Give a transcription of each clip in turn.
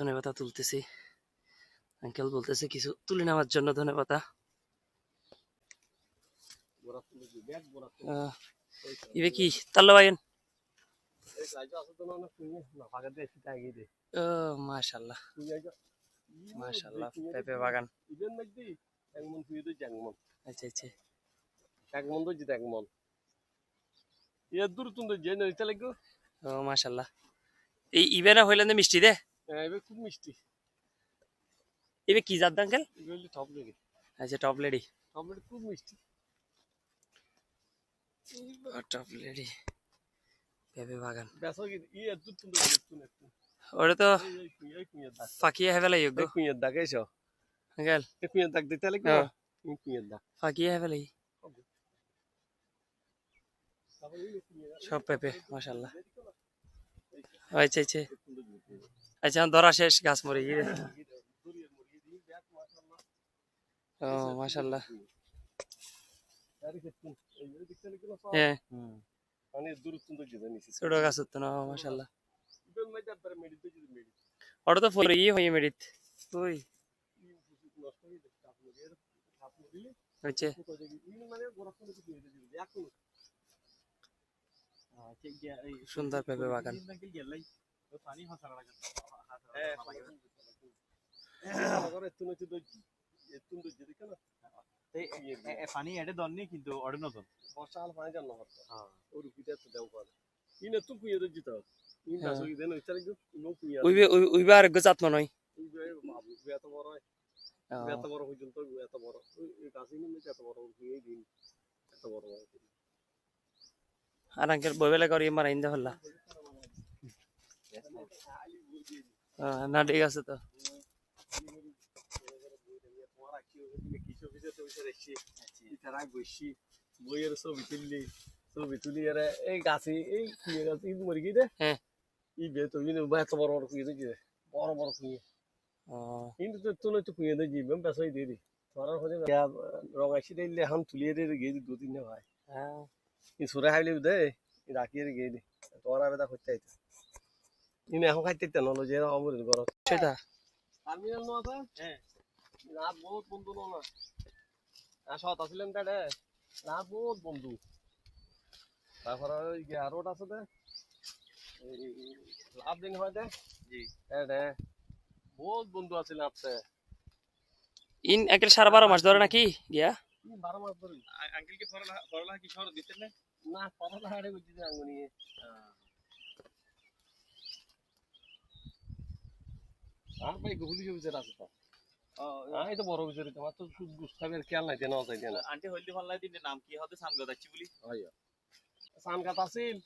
ধনে পাতা তুলতেছি। আঙ্কেল বলতেছে কিছু তুলে নেওয়ার জন্য ধনে পাতা ইবে কি? তাল্লো বাইন এই সাইজ আছে তো না তুই না ফাগা দে সিটা গিয়ে দে। ও মাশাল্লাহ মাশাল্লাহ পেঁপে বাগান। আচ্ছা আচ্ছা। এক মন তো জিতে এক মন। ইয়া দূর তুই তো যে নইতে লাগো। ও মাশাল্লাহ এই ইবে না হইলেন মিষ্টি দে। এবে খুব মিষ্টি। ইবে কি জাত আঙ্কেল টপ লেগে আচ্ছা টপ লেডি টপ লেগে খুব মিষ্টি। টপ লেডি পেঁপে বাগান। ওটা তো ফাঁকিয়ে লাগি দাগ। এসো আঙ্কেল দাগ দিতে লাগো হ্যাঁ। কুইয়া দাগ। ফাঁকিয়ে হেবে লাগি সব পেঁপে মাশাল্লাহ দেখো আচ্ছা আচ্ছা আচ্ছা ধরা শেষ গাছ মরে গিয়ে ও মাশাল্লাহ হ্যাঁ। গাছ হতো না মেডিতে তো ফুল ই মেরিত তুই। নষ্ট যাচ্ছে আপনি এর আপনি দিলে হচ্ছে কোথাও দেখি ইনি গোড়া থেকে কিছু যাবে এখন সুন্দর পেঁপে বাগান। পানি দননি কিন্তু অড়ে নতুন বর্ষাকাল পানি জানো হতো ওর পিঠে তো দেও করে ইনে তো কুইয়ে তো জিতা ইন। দাসো কি দেন ইচ্ছা লাগো নো কুইয়া উইবে উইবে আর গো জাত নয় এত বড় এত বড় পর্যন্ত এত বড়। এই গাছ ইনি এত বড় কুইয়ে দিন এত বড় আর আঙ্কেল বইবেলা করি মারা ইন্দা হল্লা। না ঠিক আছে তো। বইয়ের ছবি তুললি ছবি তুলি এর এই গাছে এই কুইয়ে গাছে ঈদ মরি গিয়ে হ্যাঁ। ই বে তো ইনি এত বড় বড় কুইয়ে দেখি বড় বড় কুইয়ে ও। কিন্তু তো দেখি দিয়ে দি দিলে এখন তুলিয়ে দিয়ে গিয়ে দু তিন ভাই হ্যাঁ। ই সুরে হাইলি দে রাখিয়ে গিয়ে দি তোরা বেদা করতে আইতে। ইনি এখন খাইতে নলো যে অমর গরম। সেটা? টার্মিনাল নো আছে হ্যাঁ। রাত বহুত বন্ধু নো না আর সত আসলেন তাড়ে রাত বহুত বন্ধু। তারপরে ওই রোড আছে দে লাভ দিন হয় দে জি। হ্যাঁ দে বহুত বন্ধু আছে আপসে ইন আঙ্কেল সারা বারো মাস ধরে নাকি গিয়া? বারো মাস ধরে। আঙ্কেল কি পড়ালেখা পড়ালেখা কি শহর দিতেন না? না পড়া হাড়ে বুঝছি আঙ্গুনি। আর ভাই আছে এই তো বড় বিচার তোমার তো সুদ গুস্তাবের খেয়াল নাই দেনা যাইতে না। আন্টি হলদি ফাল্লাই দিন নাম কি? হতে সামগা যাচ্ছি বলি। হয় সানকাত আছিল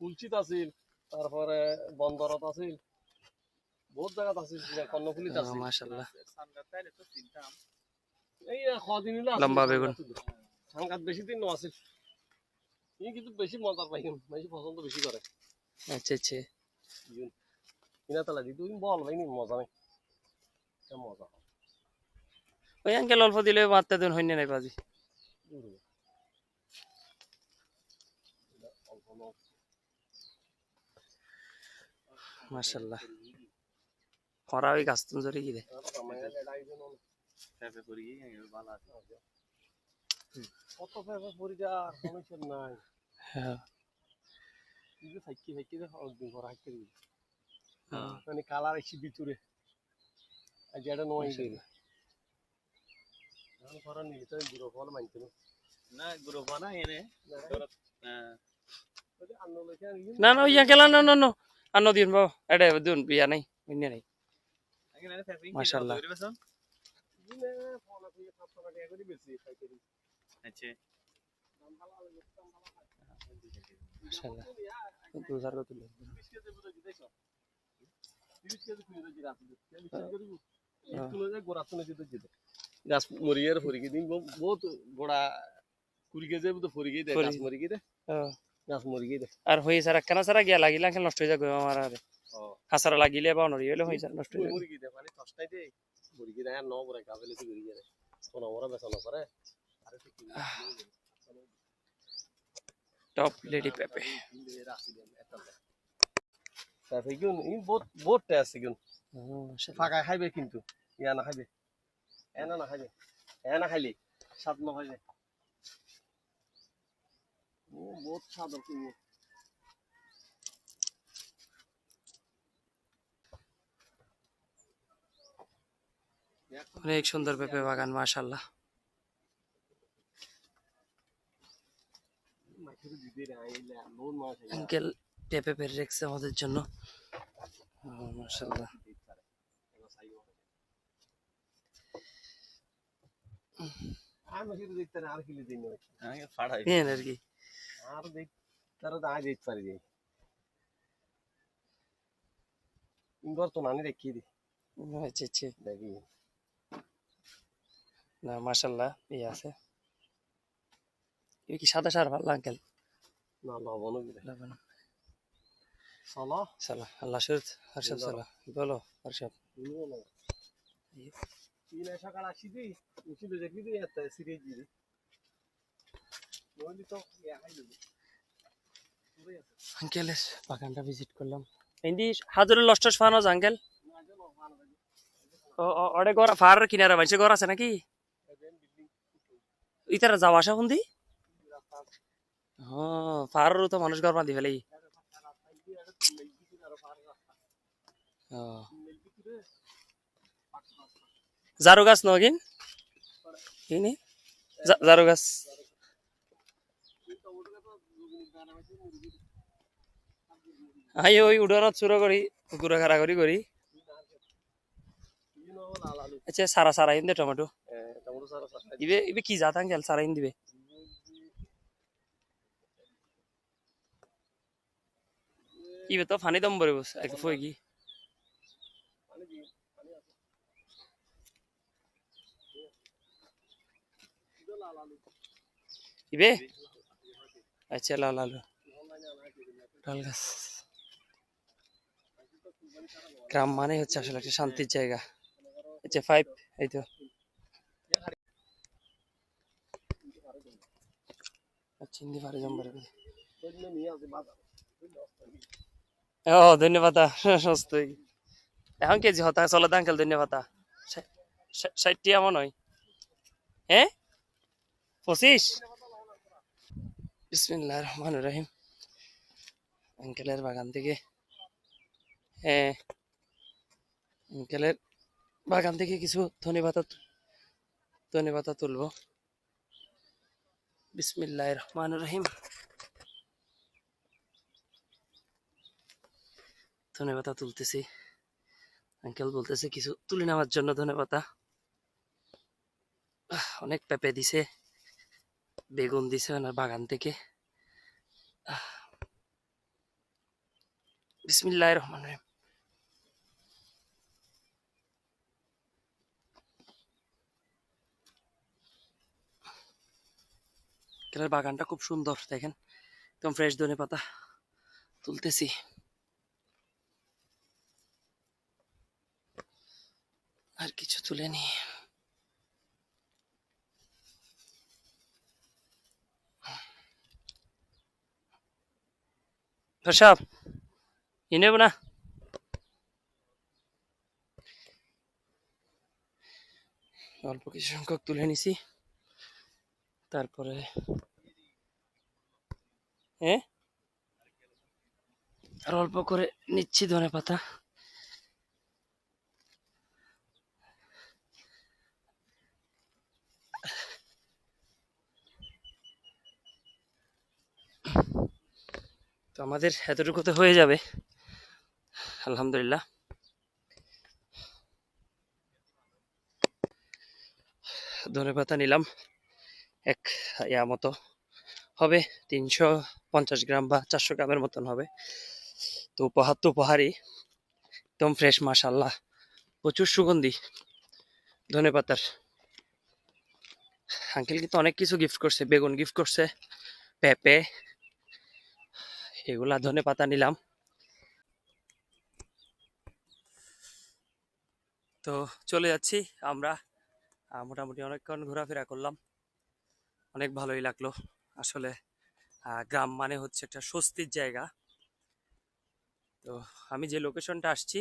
কুলচিত আছিল তারপরে বন্দরত আছিল বহুত জায়গাত আছিল কর্ণফুলিত আছিল। মাশাল্লাহ সামগা তাইলে তো চিন্তাম এই কদিন হইল লম্বা বেগুন। বেশি দিন আছিল। ই কিন্তু বেশি মজার পাই বেশি পছন্দ বেশি করে। আচ্ছা আচ্ছা। তালা দি তুই বল ভাই নি মজা নেই। এটা মজা ওই আঙ্কেল অল্প দিলে মারতে দেন হইনি নাই বাজি। মাশাল্লাহ। খরা ওই গাছ তুমি ধরে গিয়ে কত ফেফে পরি যা সমস্যা নাই। হ্যাঁ। একদিন করা হাইতে দিবি। হ্যাঁ। মানে কালার এসে ভিতরে। আর যেটা নয় দিবি এখন করা নিলে তো বুড়ো ফল মানতে না না আন্ন লেখে না না না না না আন্ন দিন বাবা এটা দিন বিয়া নাই হইনি নাই মাশাআল্লাহ। আচ্ছা দু হাজার করে তুলে তিরিশ কেজি বুঝে দিতে তিরিশ কেজি খুঁজে দিতে গাছ চল্লিশ কেজি যেতে গাছ মরিয়ে ফরি গিয়ে দিন বহুত গোড়া কুড়ি কেজি তো ফরি দেয় গাছ ফরি। মরি দেয়। হ্যাঁ। গাছ মরি দেয়। আর হয়ে সারা কেন সারা গিয়া লাগিলে আঙ্কেল নষ্ট হয়ে যাবে আমার আরে হাসারা লাগিলে বা নড়ি হয়ে যায় নষ্ট হয়ে যাবে দেয় মানে তসটাই দেয়। মরি দেয় আর ন বড় গাবেলে তো গড়িয়ে আরে তো কি টপ লেডি পেপে পেঁপে গুন ইন বহুত বহুত টেস্ট গুন। ফাঁকায় খাইবে কিন্তু। ইয়া না খাইবে। এনা না খাইবে। এনা খাইলে স্বাদ না খাইবে ও বহুত স্বাদ আছে অনেক সুন্দর পেঁপে বাগান মাশাল্লাহ আঙ্কেল পেঁপে পেরে রেখেছে আমাদের জন্য। মাশাল্লাহ আর মাছের দেখতে না আর কিলে দিন আমি ফাড়াই। পেন আর কি। আর দেখ তারা তো আজ দেখতে পারি যাই তো নানি রেখে দি আচ্ছা আচ্ছা। দেখি। না মাশাল্লাহ ইয়ে আছে। কি সাদা সার ভালো আঙ্কেল না লবণ দিলে লবণ। চলো সালা আল্লাহ সালা। বলো হর্ষদ দি দেখবি দি এত সিরিজ দি নইলে তো ইয়া খাই দিবি পুরো আছে আঙ্কেলের বাগানটা ভিজিট করলাম। ফান আছে আঙ্কেল। গড় ফার কিনারে বাইছে গড় আছে নাকি? ইতারা যাওয়া আসা শুনদি। হ্যাঁ ফারও তো মানুষ গড় বাঁধি ফেলেই। জারু গাছ কিনি জারু গাছ আই ওই উড়ানত চুরো করি গুড়া খারা করি করি আচ্ছা সারা সারা ইন দে টমেটো ইবে ইবে কি জাত আঙ্কেল সারা ইন দিবে ইবে তো ফানি দম বরে বস এক ফই কি পানি দি পানি আছে ইদো লাল আলু ইবে আচ্ছা লাল লাল গাছ গ্রাম মানে হচ্ছে আসলে একটা শান্তির জায়গা আচ্ছা ফাইভ এই তো হিন্দি পারে ও ধন্যবাদ সস্ত এখন হতা চলে ধন্যবাদ হয় হ্যাঁ পঁচিশ? বিসমিল্লাহ রহমান রহিম। আঙ্কেলের বাগান থেকে হ্যাঁ আঙ্কেলের বাগান থেকে কিছু ধনে পাতা ধনে পাতা তুলবো। বিসমিল্লাহ রহমান রহিম। ধনে পাতা তুলতেছি। আঙ্কেল বলতেছে কিছু তুলে নেওয়ার জন্য ধনে পাতা। অনেক পেঁপে দিছে। বেগুন দিছে ওনার বাগান থেকে। বিসমিল্লাহ রহমান রহিম। বাগানটা খুব সুন্দর, দেখেন। একদম ফ্রেশ ধনে পাতা তুলতেছি। আর কিছু তুলে নি প্রসাব ই নেব না অল্প কিছু সংখ্যক তুলে নিছি। তারপরে হ্যাঁ আর অল্প করে নিচ্ছি ধনে পাতা তো আমাদের এতটুকুতে হয়ে যাবে। আলহামদুলিল্লাহ। ধনে পাতা নিলাম। এক ইয়া মতো হবে, তিনশো পঞ্চাশ গ্রাম বা চারশো গ্রামের মতন হবে। তো উপহার তো উপহারই। একদম ফ্রেশ মাশাল্লাহ প্রচুর সুগন্ধি ধনে পাতার। আঙ্কেল কিন্তু অনেক কিছু গিফট করছে, বেগুন গিফট করছে, পেঁপে এগুলা ধনে পাতা নিলাম। তো চলে যাচ্ছি আমরা। মোটামুটি অনেকক্ষণ ঘোরাফেরা করলাম। অনেক ভালোই লাগল। আসলে গ্রাম মানে হচ্ছে একটা স্বস্তির জায়গা। তো আমি যে লোকেশনটা আসছি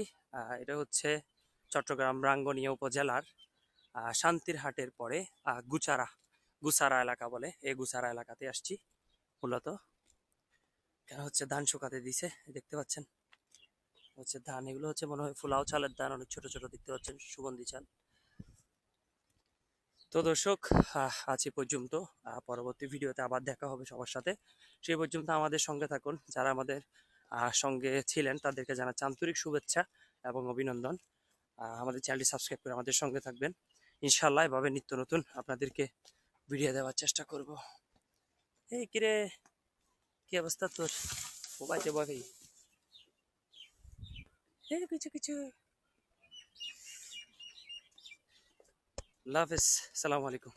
এটা হচ্ছে চট্টগ্রাম রাঙ্গনিয়া উপজেলার আহ, শান্তিরহাটের পরে গুচারা গুসারা এলাকা বলে। এই গুসারা এলাকাতে আসছি মূলত। কেন হচ্ছে ধান শুকাতে দিছে দেখতে পাচ্ছেন? হচ্ছে ধান, এগুলো হচ্ছে মনে হয় ফুলাও চালের ধান, অনেক ছোট ছোট, দেখতে পাচ্ছেন? সুগন্ধি চাল। তো দর্শক আজ এ পর্যন্ত পরবর্তী ভিডিওতে আবার দেখা হবে সবার সাথে। সেই পর্যন্ত আমাদের সঙ্গে থাকুন, যারা আমাদের সঙ্গে ছিলেন, তাদেরকে জানাচ্ছি আন্তরিক শুভেচ্ছা এবং অভিনন্দন। আমাদের চ্যানেলটি সাবস্ক্রাইব করে আমাদের সঙ্গে থাকবেন। ইনশাল্লাহ এভাবে নিত্য নতুন আপনাদেরকে ভিডিও দেওয়ার চেষ্টা করব। এই কিরে? কি অবস্থা তোর? বই এই কিছু কিছু। আল্লাহ হাফেজ সালামু আলাইকুম।